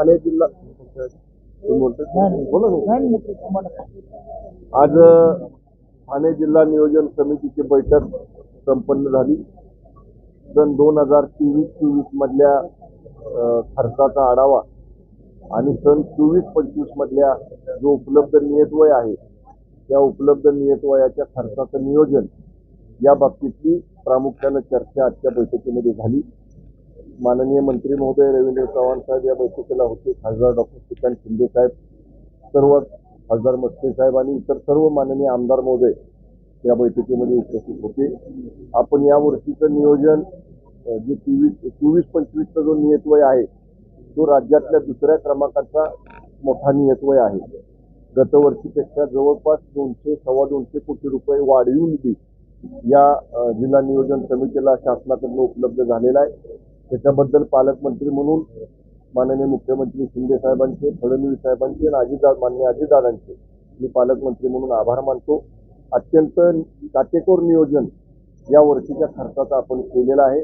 ठाणे जिल्हा आज ठाणे जिल्हा नियोजन समितीची बैठक संपन्न झाली. सन दोन हजार तेवीस चोवीस मधल्या खर्चाचा आढावा आणि सन चोवीस पंचवीस मधल्या जो उपलब्ध नियतवय आहे त्या उपलब्ध नियतवयाच्या खर्चाचं नियोजन या बाबतीतली प्रामुख्यानं चर्चा आजच्या बैठकीमध्ये झाली. माननीय मंत्री महोदय रवींद्र चव्हाण साहेब या बैठकीला होते. खासदार डॉक्टर श्रीकांत शिंदे साहेब सर्व खासदार मस्के साहेब आणि इतर सर्व माननीय आमदार महोदय या बैठकीमध्ये उपस्थित होते. आपण या वर्षीचं नियोजन जे तेवीस चोवीस पंचवीसचा जो नियतवय आहे तो राज्यातल्या दुसऱ्या क्रमांकाचा मोठा नियतवय आहे. गतवर्षीपेक्षा जवळपास दोनशे सव्वा दोनशे कोटी रुपये वाढीव निधी या जिल्हा नियोजन समितीला शासनाकडून उपलब्ध झालेला आहे. त्याच्याबद्दल पालकमंत्री म्हणून माननीय मुख्यमंत्री शिंदे साहेबांचे फडणवीस साहेबांचे आणि अजितदा माननीय अजितदादांचे मी पालकमंत्री म्हणून आभार मानतो. अत्यंत काटेकोर नियोजन या वर्षीच्या खर्चाचा आपण केलेला आहे.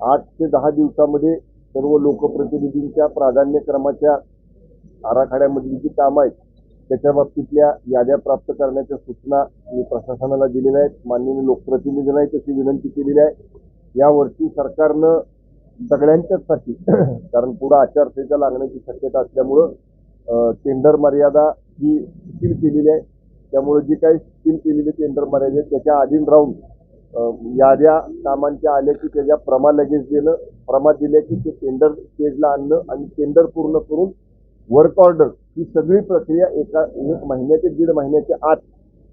आठ ते दहा दिवसामध्ये सर्व लोकप्रतिनिधींच्या प्राधान्यक्रमाच्या आराखड्यामधली जी कामं आहेत त्याच्या बाबतीतल्या याद्या प्राप्त करण्याच्या सूचना मी प्रशासनाला दिलेल्या आहेत. माननीय लोकप्रतिनिधींनाही तशी विनंती केलेली आहे. यावर्षी सरकारनं सगळ्यांच्याचसाठी कारण पुढं आचारसंहिता लागण्याची शक्यता असल्यामुळं टेंडर मर्यादा ही शिथिल केलेली आहे. त्यामुळे जी काही शिथिल केलेली टेंडर मर्यादा आहे त्याच्या अधीन राहून याद्या कामांच्या आल्या की त्याच्या प्रमा लगेच देणं प्रमा दिल्या की ते टेंडर स्टेजला आणणं आणि टेंडर पूर्ण करून वर्क ऑर्डर ही सगळी प्रक्रिया एका एक महिन्याच्या दीड महिन्याच्या आत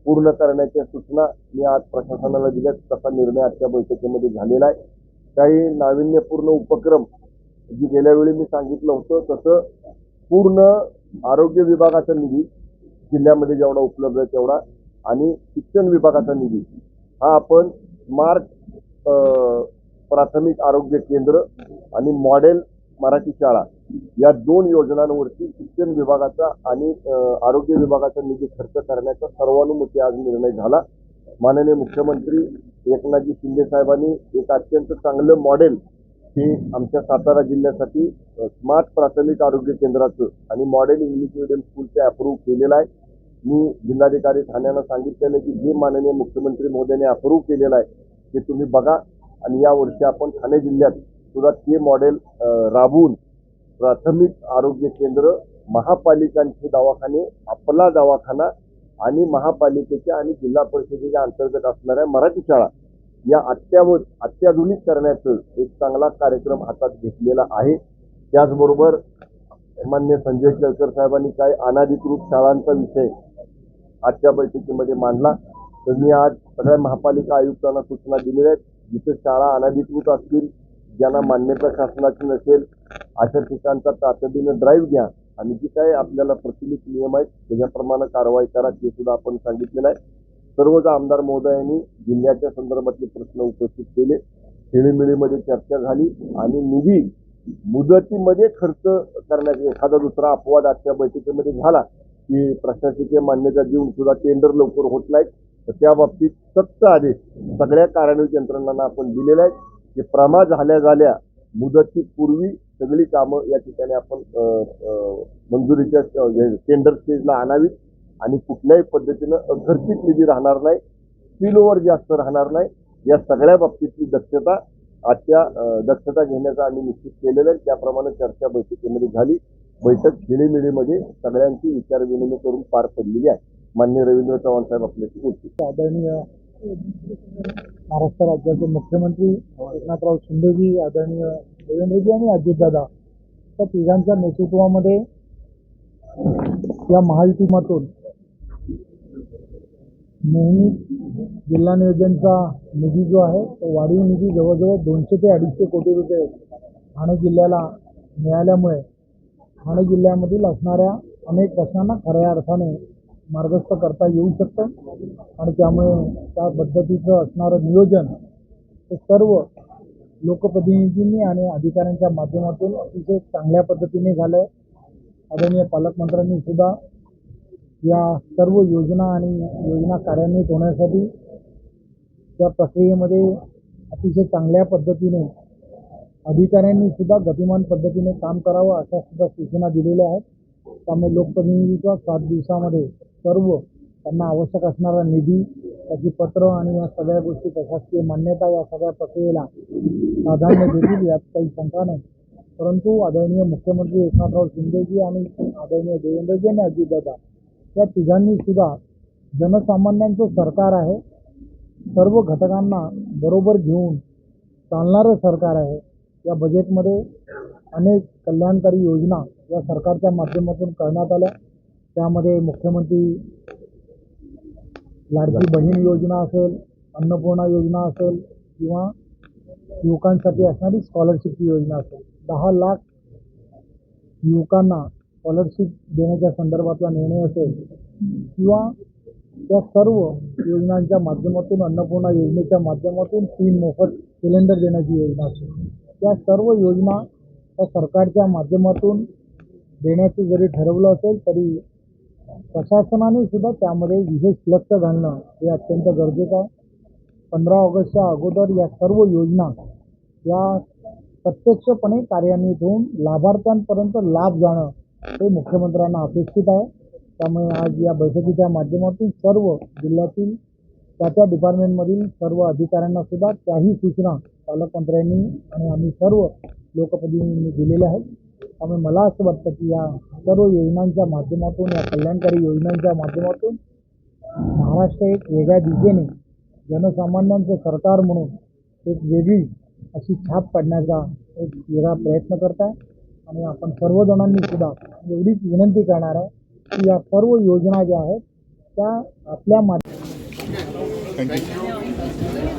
पूर्ण करण्याच्या सूचना मी आज प्रशासनाला दिल्यात तसा निर्णय आजच्या बैठकीमध्ये झालेला आहे. काही नाविन्यपूर्ण उपक्रम जी गेल्या वेळी मी सांगितलं होतं तसं पूर्ण आरोग्य विभागाचा निधी जिल्ह्यामध्ये जेवढा उपलब्ध आहे तेवढा आणि शिक्षण विभागाचा निधी. हा आपण स्मार्ट प्राथमिक आरोग्य केंद्र आणि मॉडेल मराठी शाळा या दोन योजनांवरती शिक्षण विभागाचा आणि आरोग्य विभागाचा निधी खर्च करण्याचा सर्वानुमते आज निर्णय झाला. माननीय मुख्यमंत्री एकनाथजी शिंदे साहेबांनी एक अत्यंत चांगलं मॉडेल हे आमच्या सातारा जिल्ह्यासाठी स्मार्ट प्राथमिक आरोग्य केंद्राचं आणि मॉडेल इंग्लिश मिडियम स्कूलचं अप्रूव्ह केलेलं आहे. मी जिल्हाधिकारी ठाण्याला सांगितलेलं की जे माननीय मुख्यमंत्री महोदयांनी अप्रूव्ह केलेलं आहे ते तुम्ही बघा. आणि या वर्षी आपण ठाणे जिल्ह्यात सुद्धा ते मॉडेल राबवून प्राथमिक आरोग्य केंद्र महापालिकांचे दवाखाने आपला दवाखाना आणि महापालिकेच्या आणि जिल्हा परिषदेच्या अंतर्गत असणाऱ्या मराठी शाळा या अत्यावत अत्याधुनिक करण्याचं एक चांगला कार्यक्रम हातात घेतलेला आहे. त्याचबरोबर मान्य संजय केळकर साहेबांनी काही अनाधिकृत शाळांचा विषय आजच्या बैठकीमध्ये मांडला. तर मी आज सगळ्या महापालिका आयुक्तांना सूचना दिलेल्या आहेत. जिथे शाळा अनाधिकृत असतील ज्यांना मान्यता शासनाची नसेल अशा ठिकाणचा तातडीनं ड्राईव्ह घ्या. आणि जी काही आपल्याला प्रचलित नियम आहेत त्याच्याप्रमाणे कारवाई करा ते सुद्धा आपण सांगितलेलं आहे. सर्वच आमदार महोदयांनी जिल्ह्याच्या संदर्भातले प्रश्न उपस्थित केले. खेळीमेळीमध्ये चर्चा झाली आणि निधी मुदतीमध्ये खर्च करण्याचा एखादा दुसरा अपवाद आजच्या बैठकीमध्ये झाला की प्रशासकीय मान्यता देऊन सुद्धा टेंडर लवकर होत नाहीत. तर त्या बाबतीत सक्त आदेश सगळ्या कार्यान्वित यंत्रणांना आपण दिलेला आहे की प्रमा झाल्या झाल्या मुदतीपूर्वी सगळी कामं या ठिकाणी आपण मंजुरीच्या टेंडर स्टेजला आणावीत. आणि कुठल्याही पद्धतीनं अखर्चित निधी राहणार नाही स्पिल ओव्हर जास्त राहणार नाही. या सगळ्या बाबतीतली दक्षता आजच्या दक्षता घेण्याचा आम्ही निश्चित केलेलं आहे. त्याप्रमाणे चर्चा बैठकीमध्ये झाली. बैठक खेळीमेळीमध्ये सगळ्यांची विचारविनिमय करून पार पडलेली आहे. मान्य रवींद्र चव्हाण साहेब आपल्याशी बोलतील. आदरणीय महाराष्ट्र राज्याचे मुख्यमंत्री एकनाथराव शिंदेजी आदरणीय देवेंद्रजी आणि अजितदादा त्या तिघांच्या नेतृत्वामध्ये या महायुतीमधून नेहमी जिल्हा नियोजनचा निधी जो आहे तो वाढीव निधी जवळजवळ दोनशे ते अडीचशे कोटी रुपये ठाणे जिल्ह्याला मिळाल्यामुळे ठाणे जिल्ह्यामधील असणाऱ्या अनेक प्रश्नांना खऱ्या अर्थाने मार्गस्थ करता येऊ शकतं. आणि त्यामुळे त्या पद्धतीचं असणारं नियोजन हे सर्व लोकप्रतिनिधींनी आणि अधिकाऱ्यांच्या माध्यमातून अतिशय चांगल्या पद्धतीने झालं आहे आदरणीय पालकमंत्र्यांनी सुद्धा या सर्व योजना आणि योजना कार्यान्वित होण्यासाठी त्या प्रक्रियेमध्ये अतिशय चांगल्या पद्धतीने अधिकाऱ्यांनी सुद्धा गतिमान पद्धतीने काम करावं अशा सुद्धा सूचना दिलेल्या आहेत. त्यामुळे लोकप्रतिनिधीच्या सात दिवसामध्ये सर्व त्यांना आवश्यक असणारा निधी त्याची पत्र आणि या सगळ्या गोष्टी प्रशासकीय मान्यता या सगळ्या प्रक्रियेला प्राधान्य देतील यात काही शंका नाही. परंतु आदरणीय मुख्यमंत्री एकनाथराव शिंदेजी आणि आदरणीय देवेंद्रजी आणि अजितदादा या तिघांनी सुद्धा जनसामान्यांचं सरकार आहे. सर्व घटकांना बरोबर घेऊन चालणारं सरकार आहे. या बजेटमध्ये अनेक कल्याणकारी योजना या सरकारच्या माध्यमातून करण्यात आल्या. त्यामध्ये मुख्यमंत्री लाडकी बहीण योजना असेल अन्नपूर्णा योजना असेल किंवा युवकांसाठी असणारी स्कॉलरशिपची योजना असेल. दहा लाख युवकांना स्कॉलरशिप देण्याच्या संदर्भातला निर्णय असेल किंवा त्या सर्व योजनांच्या माध्यमातून अन्नपूर्णा योजनेच्या माध्यमातून तीन मोफत सिलेंडर देण्याची योजना असेल. त्या सर्व योजना त्या सरकारच्या माध्यमातून देण्याचं जरी ठरवलं असेल तरी प्रशासनाने सुद्धा त्यामध्ये विशेष लक्ष घालणं हे अत्यंत गरजेचं आहे. पंधरा ऑगस्टच्या अगोदर या सर्व योजना या प्रत्यक्षपणे कार्यान्वित होऊन लाभार्थ्यांपर्यंत लाभ जाणं हे मुख्यमंत्र्यांना अपेक्षित आहे. त्यामुळे आज या बैठकीच्या माध्यमातून सर्व जिल्ह्यातील त्या त्या डिपार्टमेंटमधील सर्व अधिकाऱ्यांना सुद्धा त्याही सूचना पालकमंत्र्यांनी आणि आम्ही सर्व लोकप्रतिनिधींनी दिलेल्या आहेत. त्यामुळे मला असं वाटतं की या सर्व योजनांच्या माध्यमातून या कल्याणकारी योजनांच्या माध्यमातून महाराष्ट्र एक वेगळ्या दिशेने जनसामान्यांचं सरकार म्हणून एक वेगळी अशी छाप पाडण्याचा एक वेगळा प्रयत्न करत आहे आणि आपण सर्वजणांनी सुद्धा एवढीच विनंती करणार आहे की या सर्व योजना ज्या आहेत त्या आपल्या माध्यमातून थँक्यू